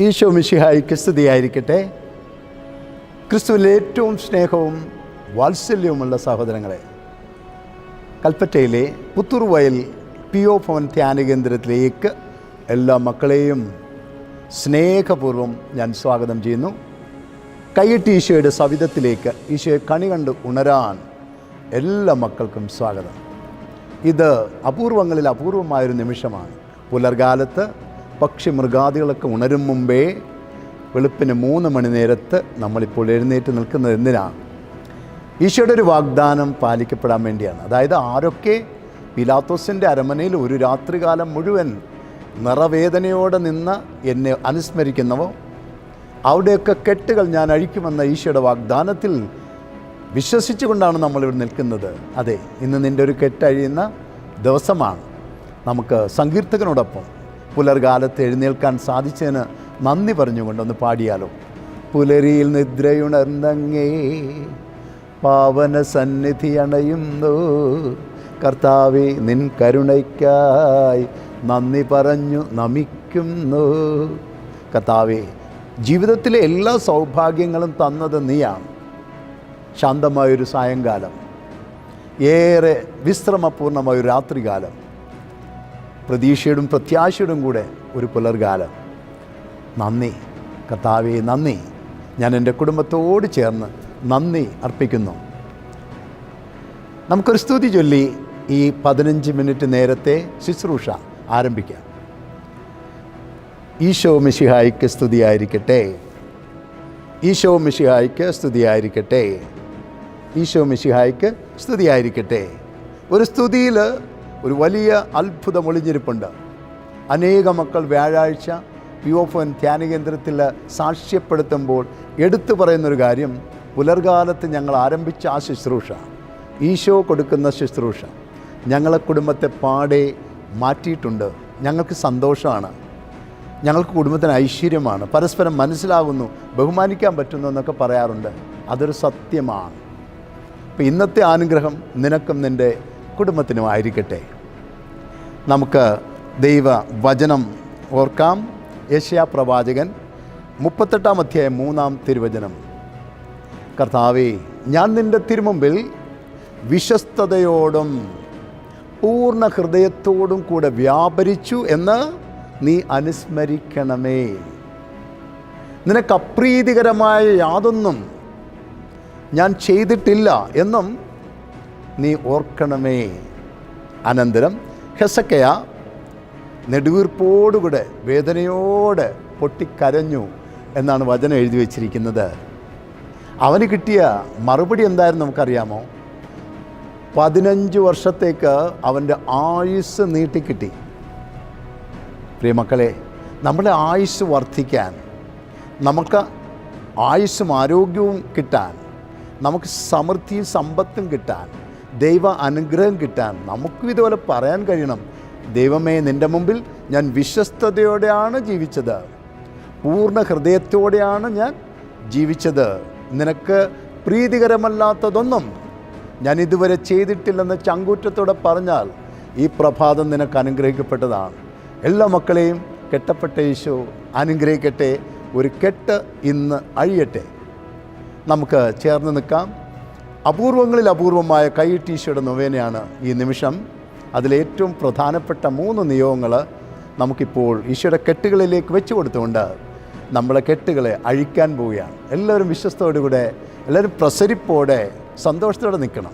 ഈശോ മിശിഹായിക്ക് സ്തുതിയായിരിക്കട്ടെ. ക്രിസ്തുവിൽ ഏറ്റവും സ്നേഹവും വാത്സല്യവുമുള്ള സഹോദരങ്ങളെ കൽപ്പറ്റയിലെ പുത്തൂർ വയൽ പി ഒ ഭവൻ ധ്യാന കേന്ദ്രത്തിലേക്ക് എല്ലാ മക്കളെയും സ്നേഹപൂർവം ഞാൻ സ്വാഗതം ചെയ്യുന്നു. കൈയിട്ട് ഈശോയുടെ സവിധത്തിലേക്ക് ഈശോയെ കണി കണ്ട് ഉണരാൻ എല്ലാ മക്കൾക്കും സ്വാഗതം. ഇത് അപൂർവങ്ങളിൽ അപൂർവമായൊരു നിമിഷമാണ്. പുലർകാലത്ത് പക്ഷി മൃഗാദികളൊക്കെ ഉണരും മുമ്പേ വെളുപ്പിന് മൂന്ന് മണി നേരത്ത് നമ്മളിപ്പോൾ എഴുന്നേറ്റ് നിൽക്കുന്നത് എന്തിനാണ് ഈശോയുടെ ഒരു വാഗ്ദാനം പാലിക്കപ്പെടാൻ വേണ്ടിയാണ്. അതായത് ആരൊക്കെ പിലാത്തോസിന്റെ അരമനയിൽ ഒരു രാത്രികാലം മുഴുവൻ നിറവേദനയോടെ നിന്ന് എന്നെ അനുസ്മരിക്കുന്നവോ? അവിടെയൊക്കെ കെട്ടുകൾ ഞാൻ അഴിക്കുമെന്ന ഈശോയുടെ വാഗ്ദാനത്തിൽ വിശ്വസിച്ചുകൊണ്ടാണ് നമ്മളിവിടെ നിൽക്കുന്നത്. അതെ ഇന്ന് നിന്റെ ഒരു കെട്ടഴിയുന്ന ദിവസമാണ്. നമുക്ക് സങ്കീർത്തകനോടൊപ്പം പുലർകാലത്ത് എഴുന്നേൽക്കാൻ സാധിച്ചതിന് നന്ദി പറഞ്ഞുകൊണ്ടൊന്ന് പാടിയാലോ? പുലരിയിൽ നിദ്രയുണർന്നങ്ങേ പാവന സന്നിധി അണയുന്നു. കർത്താവെ നിൻ കരുണയ്ക്കായി നന്ദി പറഞ്ഞു നമിക്കുന്നു. കർത്താവെ ജീവിതത്തിലെ എല്ലാ സൗഭാഗ്യങ്ങളും തന്നത് നീയാണ്. ശാന്തമായൊരു സായങ്കാലം. ഏറെ വിശ്രമപൂർണമായൊരു രാത്രികാലം. പ്രതീക്ഷയോടും പ്രത്യാശയോടും കൂടെ ഒരു പുലർകാലം. നന്ദി. കർത്താവെ നന്ദി. ഞാൻ എന്റെ കുടുംബത്തോട് ചേർന്ന് നന്ദി അർപ്പിക്കുന്നു. നമുക്കൊരു സ്തുതി ചൊല്ലി ഈ പതിനഞ്ച് മിനിറ്റ് നേരത്തെ ശുശ്രൂഷ ആരംഭിക്കാം. ഈശോ മിഷിഹായിക്ക് സ്തുതിയായിരിക്കട്ടെ. ഈശോ മിഷിഹായിക്ക് സ്തുതിയായിരിക്കട്ടെ. ഈശോ മിഷിഹായിക്ക് സ്തുതിയായിരിക്കട്ടെ. ഒരു സ്തുതിയിൽ ഒരു വലിയ അത്ഭുതം ഒളിഞ്ഞിരിപ്പുണ്ട് അനേക മക്കൾ വ്യാഴാഴ്ച പി ഓഫ് എൻ ധ്യാന കേന്ദ്രത്തിൽ സാക്ഷ്യപ്പെടുത്തുമ്പോൾ എടുത്തു പറയുന്നൊരു കാര്യം പുലർകാലത്ത് ഞങ്ങൾ ആരംഭിച്ച ആ ശുശ്രൂഷ ഈശോ കൊടുക്കുന്ന ശുശ്രൂഷ ഞങ്ങളെ കുടുംബത്തെ പാടെ മാറ്റിയിട്ടുണ്ട്. ഞങ്ങൾക്ക് സന്തോഷമാണ്. ഞങ്ങൾക്ക് കുടുംബത്തിന് ഐശ്വര്യമാണ്. പരസ്പരം മനസ്സിലാകുന്നു ബഹുമാനിക്കാൻ പറ്റുന്നു എന്നൊക്കെ പറയാറുണ്ട്. അതൊരു സത്യമാണ്. അപ്പം ഇന്നത്തെ അനുഗ്രഹം നിനക്കും നിന്റെ കുടുംബത്തിനും ആയിരിക്കട്ടെ നമുക്ക് ദൈവ വചനം ഓർക്കാം. യശയാ പ്രവാചകൻ മുപ്പത്തെട്ടാം അധ്യായം മൂന്നാം തിരുവചനം. കർത്താവേ ഞാൻ നിന്റെ തിരുമുമ്പിൽ വിശ്വസ്തയോടും പൂർണ ഹൃദയത്തോടും കൂടെ വ്യാപരിച്ചു എന്ന് നീ അനുസ്മരിക്കണമേ. നിനക്ക് അപ്രീതികരമായ യാതൊന്നും ഞാൻ ചെയ്തിട്ടില്ല എന്നും നീ ഓർക്കണമേ. അനന്തരം ഹെസക്കയ നെടുവീർപ്പോടുകൂടെ വേദനയോടെ പൊട്ടിക്കരഞ്ഞു എന്നാണ് വചനം എഴുതി വച്ചിരിക്കുന്നത്. അവന് കിട്ടിയ മറുപടി എന്തായിരുന്നു നമുക്കറിയാമോ? പതിനഞ്ച് വർഷത്തേക്ക് അവന്റെ ആയുസ് നീട്ടിക്കിട്ടി. പ്രിയമക്കളെ നമ്മുടെ ആയുസ് വർദ്ധിക്കാൻ നമുക്ക് ആയുസ്സും ആരോഗ്യവും കിട്ടാൻ നമുക്ക് സമൃദ്ധിയും സമ്പത്തും കിട്ടാൻ ദൈവ അനുഗ്രഹം കിട്ടാൻ നമുക്കും ഇതുപോലെ പറയാൻ കഴിയണം. ദൈവമേ നിന്റെ മുമ്പിൽ ഞാൻ വിശ്വസ്തയോടെയാണ് ജീവിച്ചത്. പൂർണ ഹൃദയത്തോടെയാണ് ഞാൻ ജീവിച്ചത്. നിനക്ക് പ്രീതികരമല്ലാത്തതൊന്നും ഞാൻ ഇതുവരെ ചെയ്തിട്ടില്ലെന്ന് ചങ്കൂറ്റത്തോടെ പറഞ്ഞാൽ ഈ പ്രഭാതം നിനക്ക് അനുഗ്രഹിക്കപ്പെട്ടതാണ്. എല്ലാ മക്കളെയും കെട്ടപ്പെട്ട യേശു അനുഗ്രഹിക്കട്ടെ. ഒരു കെട്ട് ഇന്ന് അഴിയട്ടെ. നമുക്ക് ചേർന്ന് നിൽക്കാം. അപൂർവങ്ങളിൽ അപൂർവമായ കൈ കൈയിട്ടീശയുടെ നൊവേനയാണ് ഈ നിമിഷം. അതിലേറ്റവും പ്രധാനപ്പെട്ട മൂന്ന് നിയോഗങ്ങൾ നമുക്കിപ്പോൾ ഈശോയുടെ കെട്ടുകളിലേക്ക് വെച്ച് കൊടുത്തുകൊണ്ട് നമ്മളെ കെട്ടുകളെ അഴിക്കാൻ പോവുകയാണ്. എല്ലാവരും വിശ്വസ്തോടുകൂടെ എല്ലാവരും പ്രസരിപ്പോടെ സന്തോഷത്തോടെ നിൽക്കണം.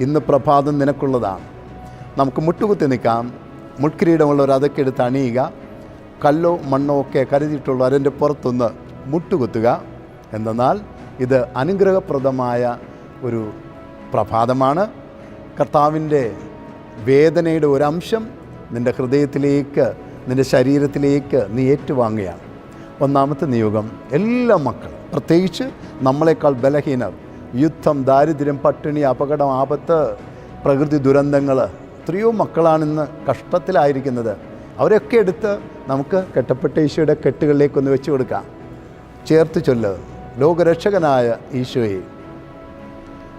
ഇന്ന് പ്രഭാതം നിനക്കുള്ളതാണ്. നമുക്ക് മുട്ടുകുത്തി നിൽക്കാം. മുൾക്കിരീടമുള്ളവർ അതൊക്കെ എടുത്ത് അണിയുക. കല്ലോ മണ്ണോ ഒക്കെ കരുതിയിട്ടുള്ളവർ അതിന്റെ പുറത്തൊന്ന് മുട്ടുകുത്തുക. എന്തെന്നാൽ ഇത് അനുഗ്രഹപ്രദമായ ഒരു പ്രഭാതമാണ്. കർത്താവിന്റെ വേദനയുടെ ഒരംശം നിന്റെ ഹൃദയത്തിലേക്ക് നിന്റെ ശരീരത്തിലേക്ക് നീ ഏറ്റുവാങ്ങുകയാണ്. ഒന്നാമത്തെ നിയോഗം എല്ലാ മക്കളും പ്രത്യേകിച്ച് നമ്മളെക്കാൾ ബലഹീനർ യുദ്ധം ദാരിദ്ര്യം പട്ടിണി അപകടം ആപത്ത് പ്രകൃതി ദുരന്തങ്ങൾ എത്രയോ മക്കളാണിന്ന് കഷ്ടത്തിലായിരിക്കുന്നത്. അവരെയൊക്കെ എടുത്ത് നമുക്ക് കെട്ടപ്പെട്ട ഈശോയുടെ കെട്ടുകളിലേക്കൊന്ന് വെച്ച് കൊടുക്കാം. ചേർത്ത് ചൊല്ല് ലോകരക്ഷകനായ ഈശോയെ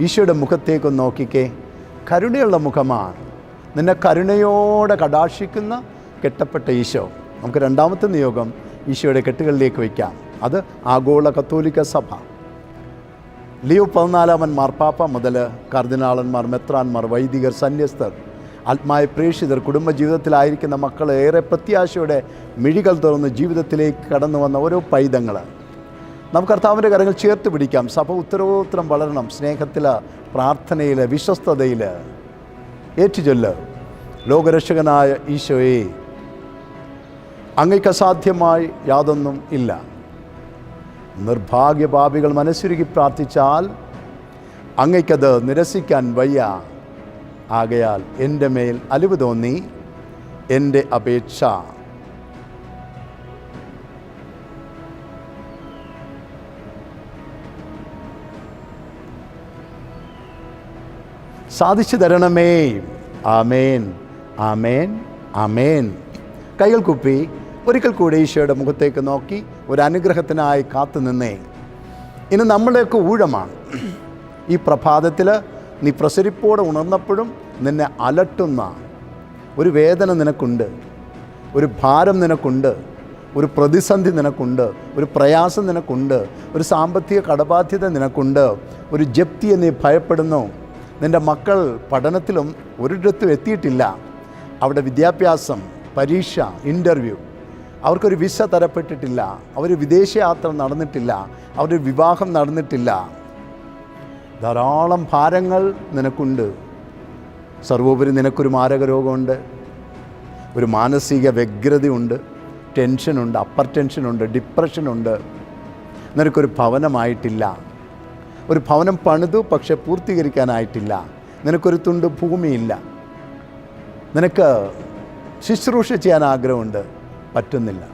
ഈശോയുടെ മുഖത്തേക്ക് നോക്കിക്കേ. കരുണയുള്ള മുഖമാണ്. നിന്നെ കരുണയോടെ കടാക്ഷിക്കുന്ന കെട്ടപ്പെട്ട ഈശോ. നമുക്ക് രണ്ടാമത്തെ നിയോഗം ഈശോയുടെ കെട്ടുകളിലേക്ക് വയ്ക്കാം. അത് ആഗോള കത്തോലിക്ക സഭ. ലിയോ പതിനാലാമൻ മാർപ്പാപ്പ മുതൽ കർദിനാളന്മാർ മെത്രാന്മാർ വൈദികർ സന്യസ്തർ ആത്മായ പ്രേക്ഷിതർ കുടുംബജീവിതത്തിലായിരിക്കുന്ന മക്കൾ ഏറെ പ്രത്യാശയോടെ മിഴികൾ തുറന്ന് ജീവിതത്തിലേക്ക് കടന്നു വന്ന ഓരോ പൈതങ്ങൾ നമുക്ക് കർത്താവിന്റെ കരങ്ങൾ ചേർത്ത് പിടിക്കാം. സഭ ഉത്തരോത്തരം വളരണം. സ്നേഹത്തിൽ പ്രാർത്ഥനയിൽ വിശ്വസ്തതയിൽ ഏറ്റുചൊല്ല്. ലോകരക്ഷകനായ ഈശോയെ അങ്ങയ്ക്ക് അസാധ്യമായി യാതൊന്നും ഇല്ല. നിർഭാഗ്യപാപികൾ മനസ്സുരുകി പ്രാർത്ഥിച്ചാൽ അങ്ങയ്ക്കത് നിരസിക്കാൻ വയ്യ. ആകയാൽ എന്റെ മേൽ അലിവ് തോന്നി എന്റെ അപേക്ഷ സാധിച്ചു തരണമേ. ആമേൻ. ആമേൻ. ആമേൻ. കൈകൾ കുപ്പി ഒരിക്കൽ കൂടി ഈശോയുടെ മുഖത്തേക്ക് നോക്കി ഒരു അനുഗ്രഹത്തിനായി കാത്തു നിന്നേ. ഇനി നമ്മുടെയൊക്കെ ഊഴമാണ്. ഈ പ്രഭാതത്തിൽ നീ പ്രസരിപ്പോടെ ഉണർന്നപ്പോഴും നിന്നെ അലട്ടുന്ന ഒരു വേദന നിനക്കുണ്ട്. ഒരു ഭാരം നിനക്കുണ്ട്. ഒരു പ്രതിസന്ധി നിനക്കുണ്ട്. ഒരു പ്രയാസം നിനക്കുണ്ട്. ഒരു സാമ്പത്തിക കടബാധ്യത നിനക്കുണ്ട്. ഒരു ജപ്തിയെ നീ ഭയപ്പെടുന്നു. നിന്റെ മക്കൾ പഠനത്തിലും ഒരിടത്തും എത്തിയിട്ടില്ല. അവിടെ വിദ്യാഭ്യാസം പരീക്ഷ ഇന്റർവ്യൂ അവർക്കൊരു വിസ തരപ്പെട്ടിട്ടില്ല. അവർ വിദേശയാത്ര നടന്നിട്ടില്ല. അവരുടെ വിവാഹം നടന്നിട്ടില്ല. ധാരാളം ഭാരങ്ങൾ നിനക്കുണ്ട്. സർവോപരി നിനക്കൊരു മാരകരോഗമുണ്ട്. ഒരു മാനസിക വ്യഗ്രതയുണ്ട്. ടെൻഷനുണ്ട് അപ്പർ ടെൻഷനുണ്ട് ഡിപ്രഷനുണ്ട് നിനക്കൊരു ഭവനമായിട്ടില്ല. ഒരു ഭവനം പണിതു പക്ഷെ പൂർത്തീകരിക്കാനായിട്ടില്ല. നിനക്കൊരു തുണ്ട് ഭൂമിയില്ല. നിനക്ക് ശുശ്രൂഷ ചെയ്യാൻ ആഗ്രഹമുണ്ട്. പറ്റുന്നില്ല.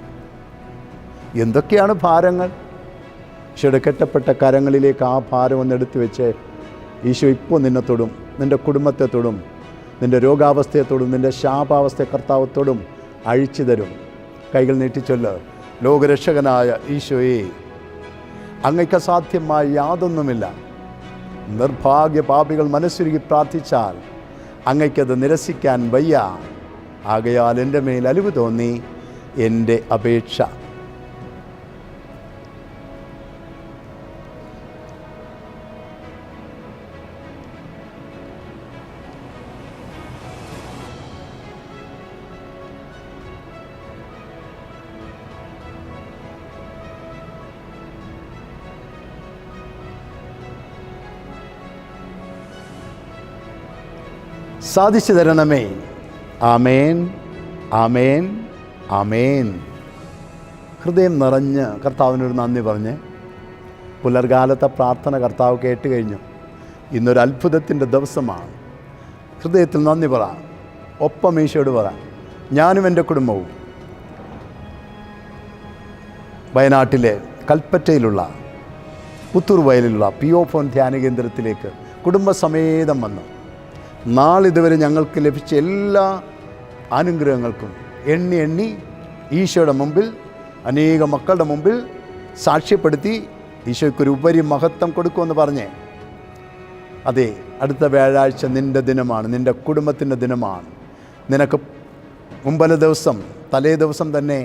എന്തൊക്കെയാണ് ഭാരങ്ങൾ? ഈശോയുടെ കരങ്ങളിലേക്ക് ആ ഭാരം ഒന്ന് എടുത്തു വെച്ച് ഈശോ ഇപ്പോൾ നിന്നെ തൊടും നിന്റെ കുടുംബത്തെ തൊടും നിന്റെ രോഗാവസ്ഥയെ തൊടും നിന്റെ ശാപാവസ്ഥയെ കർത്താവത്തോടും അഴിച്ചു തരും. കൈകൾ നീട്ടിച്ചൊല്ല് ലോകരക്ഷകനായ ഈശോയെ അങ്ങയ്ക്ക് അസാധ്യമായ യാതൊന്നുമില്ല. നിർഭാഗ്യ പാപികൾ മനസ്സുരുകി പ്രാർത്ഥിച്ചാൽ അങ്ങയ്ക്കത് നിരസിക്കാൻ വയ്യ. ആകയാൽ എന്റെ മേൽ അലിവ് തോന്നി എന്റെ അപേക്ഷ സാധിച്ചു തരണമേ ആമേൻ ആമേൻ ആമേൻ. ഹൃദയം നിറഞ്ഞ് കർത്താവിനൊരു നന്ദി പറഞ്ഞ് പുലർകാലത്തെ പ്രാർത്ഥന കർത്താവ് കേട്ട് കഴിഞ്ഞു ഇന്നൊരു അത്ഭുതത്തിന്റെ ദിവസമാണ്. ഹൃദയത്തിൽ നന്ദി പറ. ഒപ്പം പറ. ഞാനും എന്റെ കുടുംബവും വയനാട്ടിലെ കൽപ്പറ്റയിലുള്ള പുത്തൂർ വയലിലുള്ള പി ഒ ഫോൺ ധ്യാന കേന്ദ്രത്തിലേക്ക് കുടുംബസമേതം വന്നു. നാളിതുവരെ ഞങ്ങൾക്ക് ലഭിച്ച എല്ലാ അനുഗ്രഹങ്ങൾക്കും എണ്ണി എണ്ണി ഈശോയുടെ മുമ്പിൽ അനേക മക്കളുടെ മുമ്പിൽ സാക്ഷ്യപ്പെടുത്തി ഈശോയ്ക്കൊരു ഉപരി മഹത്വം കൊടുക്കുമെന്ന് പറഞ്ഞേ. അതെ അടുത്ത വ്യാഴാഴ്ച നിന്റെ ദിനമാണ് നിന്റെ കുടുംബത്തിന്റെ ദിനമാണ്. നിനക്ക് മുമ്പല ദിവസം തലേ ദിവസം തന്നെ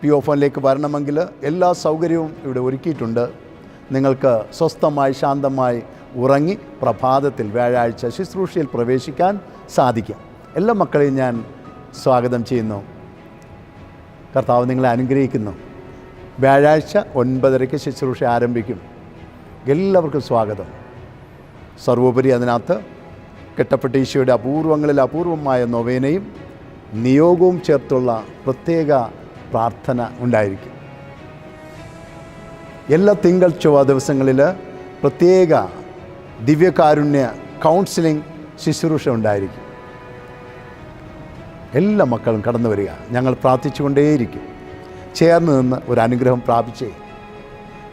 പി ഒ ഫോണിലേക്ക് വരണമെങ്കിൽ എല്ലാ സൗകര്യവും ഇവിടെ ഒരുക്കിയിട്ടുണ്ട്. നിങ്ങൾക്ക് സ്വസ്ഥമായി ശാന്തമായി ഉറങ്ങി പ്രഭാതത്തിൽ വ്യാഴാഴ്ച ശുശ്രൂഷയിൽ പ്രവേശിക്കാൻ സാധിക്കാം. എല്ലാ മക്കളെയും ഞാൻ സ്വാഗതം ചെയ്യുന്നു. കർത്താവ് നിങ്ങളെ അനുഗ്രഹിക്കുന്നു. വ്യാഴാഴ്ച ഒൻപതരയ്ക്ക് ശുശ്രൂഷ ആരംഭിക്കും. എല്ലാവർക്കും സ്വാഗതം. സർവോപരി അതിനകത്ത് കെട്ടപ്പെട്ട ഈശോയുടെ അപൂർവങ്ങളിൽ അപൂർവമായ നൊവേനയും നിയോഗവും ചേർത്തുള്ള പ്രത്യേക പ്രാർത്ഥന ഉണ്ടായിരിക്കും. എല്ലാ തിങ്കൾ ചൊവ്വ ദിവസങ്ങളിൽ പ്രത്യേക ദിവ്യകാരുണ്യ കൗൺസിലിംഗ് ശുശ്രൂഷ ഉണ്ടായിരിക്കും. എല്ലാ മക്കളും കടന്നു വരിക. ഞങ്ങൾ പ്രാർത്ഥിച്ചുകൊണ്ടേയിരിക്കും. ചേർന്ന് നിന്ന് ഒരു അനുഗ്രഹം പ്രാപിച്ചേ.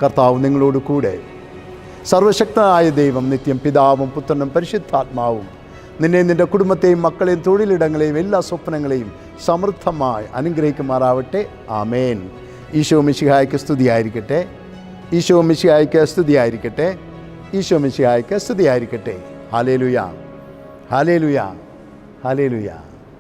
കർത്താവ് നിങ്ങളോട് കൂടെ. സർവശക്തനായ ദൈവം നിത്യം പിതാവും പുത്രനും പരിശുദ്ധാത്മാവും നിന്നെയും നിന്റെ കുടുംബത്തെയും മക്കളെയും തൊഴിലിടങ്ങളെയും എല്ലാ സ്വപ്നങ്ങളെയും സമൃദ്ധമായി അനുഗ്രഹിക്കുമാറാവട്ടെ. ആമേൻ. ഈശോ മിശിഹായ്ക്ക് സ്തുതിയായിരിക്കട്ടെ. ഈശോ മിശിഹായ്ക്ക് സ്തുതിയായിരിക്കട്ടെ. ഈശോ മിശിഹായ്ക്ക് സ്തുതിയായിരിക്കട്ടെ. ഹാലേലുയ. ഹാലേലുയ. ഹാലേലുയ.